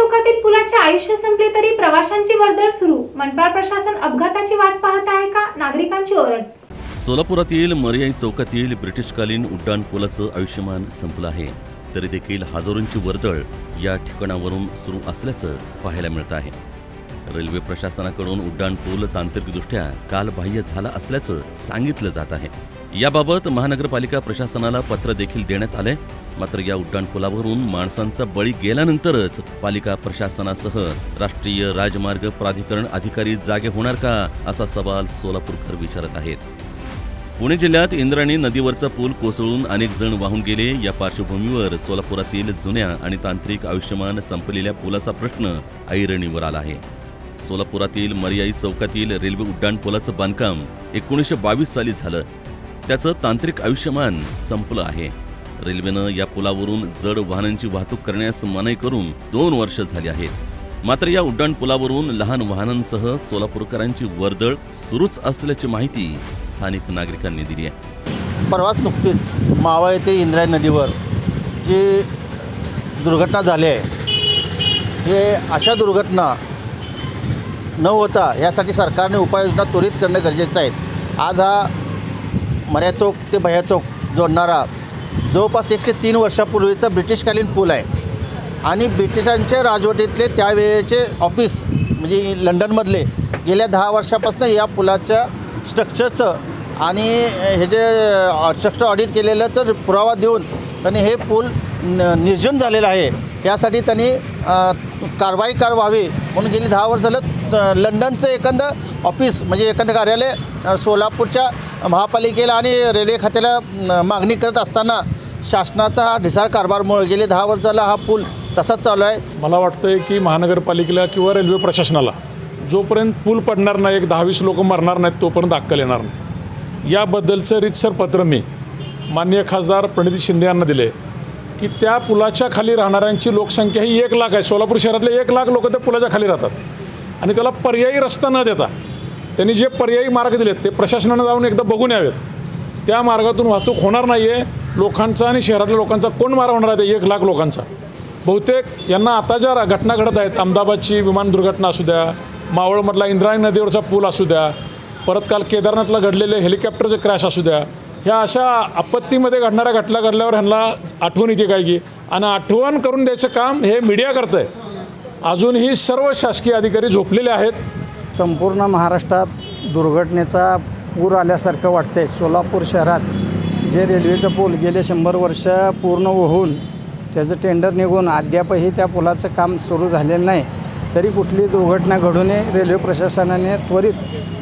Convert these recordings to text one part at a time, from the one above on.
चौकातील पुलाचे आयुष्य संपले तरी प्रवाशांची वर्दळ सुरू. मनपा प्रशासन अपघाताची वाट पाहत आहे का? नागरिकांची ओरड. सोलापुरातील मर्याई चौकातील ब्रिटिशकालीन उड्डाण पुलाचं आयुष्यमान संपलं आहे. तरी देखील हजारोंची वर्दळ या ठिकाणावरून सुरू असल्याचं पाहायला मिळत आहे. रेल्वे प्रशासनाकडून उड्डाण पूल तांत्रिकदृष्ट्या कालबाह्य झाला असल्याचं सांगितलं जात आहे. याबाबत महानगरपालिका प्रशासनाला पत्र देखील देण्यात आलंय. मात्र या उड्डाणपुलावरून माणसांचा बळी गेल्यानंतरच पालिका प्रशासनासह राष्ट्रीय राजमार्ग प्राधिकरण अधिकारी जागे होणार का असा सवाल सोलापूरकर विचारत आहेत. पुणे जिल्ह्यात इंद्राणी नदीवरचा पूल कोसळून अनेक जण वाहून गेले. या पार्श्वभूमीवर सोलापुरातील जुन्या आणि तांत्रिक आयुष्यमान संपलेल्या पुलाचा प्रश्न ऐरणीवर आला आहे. सोलापुरातील मर्याई चौकातील रेल्वे उड्डाणपुलाचं बांधकाम एकोणीसशे बावीस साली झालं. त्याचं तांत्रिक आयुष्यमान संपलं आहे. रेल्वेनं या पुलावरून जड वाहनांची वाहतूक करण्यास मनाई करून दोन वर्ष झाली आहेत. मात्र या उड्डाणपुलावरून लहान वाहनांसह सोलापूरकरांची वर्दळ सुरूच असल्याची माहिती स्थानिक नागरिकांनी दिली आहे. परवाच नुकतीच मावळ येथे इंद्रायणी नदीवर जी दुर्घटना झाली आहे हे अशा दुर्घटना न होता यासाठी सरकारने उपाययोजना त्वरित करणं गरजेचं आहे. आज हा मर्या चौक ते भया चौक जोडणारा जवळपास एकशे तीन वर्षापूर्वीचा ब्रिटिशकालीन पूल आहे. आणि ब्रिटिशांच्या राजवटीतले त्यावेळेचे ऑफिस म्हणजे लंडनमधले गेल्या दहा वर्षापासून या पुलाच्या स्ट्रक्चरचं आणि हे जे स्ट्रक्चर ऑडिट केलेलंच पुरावा देऊन त्यांनी हे पूल न निर्जन झालेलं आहे. यासाठी त्यांनी कारवाई कर व्हावी म्हणून गेली दहा वर्ष झालं. लंडनचं एकंद ऑफिस म्हणजे एखादं कार्यालय सोलापूरच्या महापालिकेला आणि रेल्वे खात्याला मागणी करत असताना शासनाचा हा ढिसाळ कारभारमुळे गेले दहा वर्ष झाला हा पूल तसाच चालू आहे. मला वाटतंय की महानगरपालिकेला किंवा रेल्वे प्रशासनाला जोपर्यंत पूल पडणार नाही एक दहावीस लोक मरणार नाहीत तोपर्यंत अक्कल येणार नाही. याबद्दलचं रितसर पत्र मी माननीय खासदार प्रणिती शिंदे यांना दिले की त्या पुलाच्या खाली राहणाऱ्यांची लोकसंख्या ही एक लाख आहे. सोलापूर शहरातले एक लाख लोक त्या पुलाच्या खाली राहतात. आणि त्याला पर्यायी रस्ता न देता त्यांनी जे पर्यायी मार्ग दिलेत ते प्रशासनानं जाऊन एकदा बघून यावेत. त्या मार्गातून वाहतूक होणार नाही आहे लोकांचा आणि शहरातल्या लोकांचा कोण मारा होणार आहे एक लाख लोकांचा. बहुतेक यांना आता ज्या घटना घडत आहेत अहमदाबादची विमान दुर्घटना असू द्या मावळमधला इंद्रायणी नदीवरचा पूल असू द्या परत काल केदारनाथला घडलेले हेलिकॉप्टरचे क्रॅश असू द्या ह्या अशा आपत्तीमध्ये घडणाऱ्या घटना घडल्यावर ह्यांना आठवण येते काय की आणि आठवण करून द्यायचं काम हे मीडिया करतं आहे अजूनही सर्व शासकीय अधिकारी झोपलेले आहेत. संपूर्ण महाराष्ट्रात दुर्घटनेचा पूर आल्यासारखं वाटतंय. सोलापूर शहरात जे रेल्वेचं पूल गेले शंभर वर्ष पूर्ण होऊन त्याचं टेंडर निघून अद्यापही त्या पुलाचं काम सुरू झालेलं नाही. तरी कुठली दुर्घटना घडू नये रेल्वे प्रशासनाने त्वरित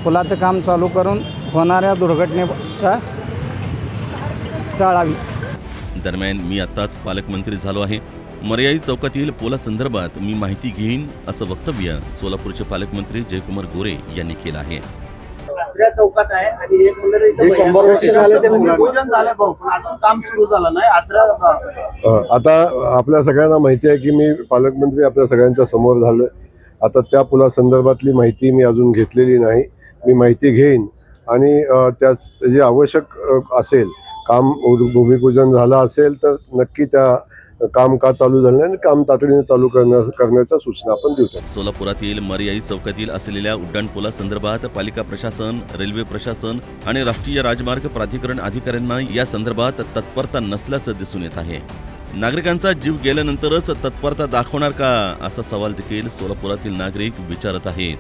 पुलाचं काम चालू करून होणाऱ्या दुर्घटनेचा टाळावी. दरम्यान मी आताच पालकमंत्री झालो आहे. मर्याई चौकातील पुलासंदर्भात मी माहिती घेईन असं वक्तव्य सोलापूरचे पालकमंत्री जयकुमार गोरे यांनी केलं आहे. चौकात आणि एक अ, आता आपल्या सगळ्यांना माहिती आहे की मी पालकमंत्री आपल्या सगळ्यांच्या समोर झालोय. आता त्या पुलासंदर्भातली माहिती मी अजून घेतलेली नाही. मी माहिती घेईन. आणि त्याच जे आवश्यक असेल काम भूमिपूजन झालं असेल तर नक्की त्या काम का चालू झालं आणि काम तातडीने चालू करण्याच्या सूचना आपण देऊ सोलापुरातील मर्याई चौकातील असलेल्या उड्डाणपुलासंदर्भात पालिका प्रशासन रेल्वे प्रशासन आणि राष्ट्रीय राजमार्ग प्राधिकरण अधिकाऱ्यांना या संदर्भात तत्परता नसल्याचं दिसून येत आहे. नागरिकांचा जीव गेल्यानंतरच तत्परता दाखवणार का? असा सवाल देखील सोलापुरातील नागरिक विचारत आहेत.